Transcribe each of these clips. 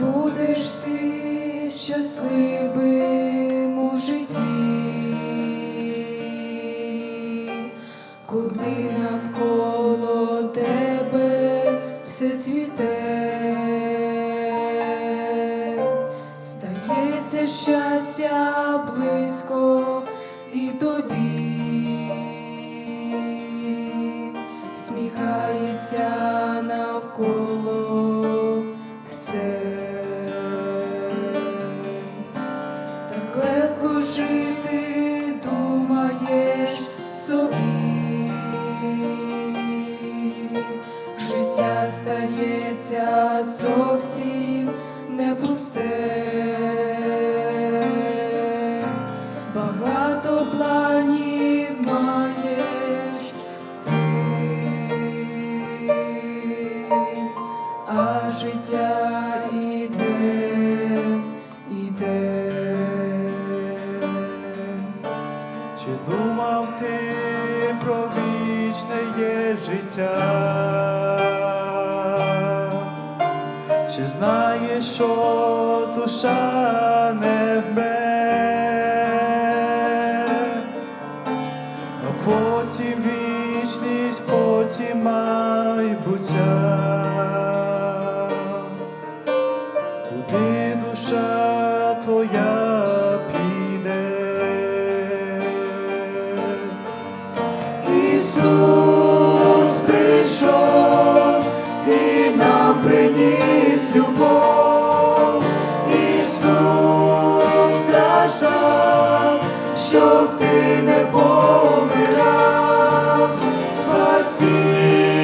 Будеш ти щасливим у житті, коли навколо тебе все цвіте, стається щастя близько і тоді. Сміхається навколо не пусте. Багато планів маєш ти, а життя іде, іде. Чи думав ти про вічне є життя? Чи знаєш, що душа не вмре, а потім вічність, потім майбуття, душа твоя піде? Щоб ти не помирав, спасіння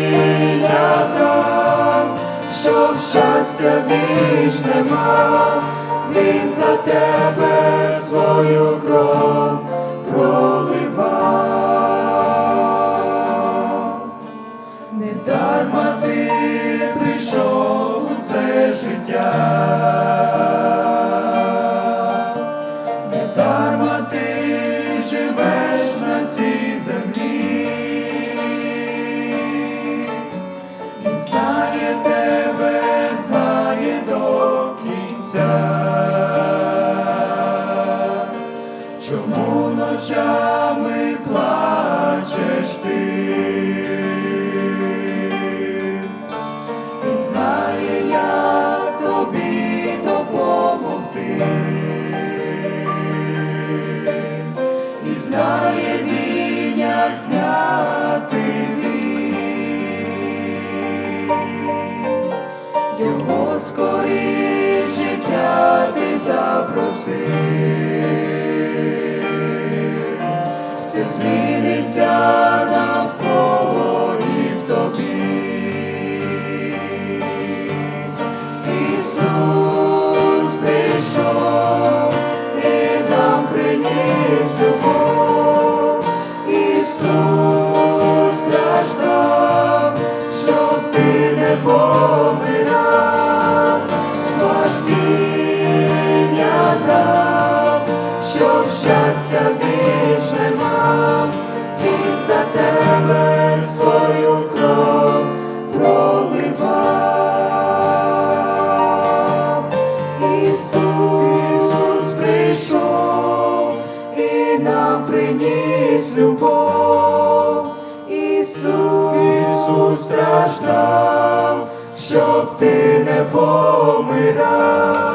дав, щоб щастя вічне мав, Він за тебе свою кров проливав. Не дарма ти прийшов у це життя, як зняти біль. Його скоріш життя ти запроси. Все зміниться навколо і в тобі. Ісус прийшов і нам приніс любов. Щастя вічне мав, Він за тебе свою кров проливав. Ісус прийшов і нам приніс любов. Ісус страждав, щоб ти не помирав,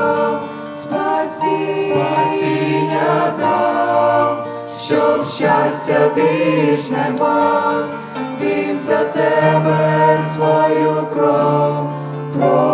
щастя вічне мав, Він за тебе свою кров проливав.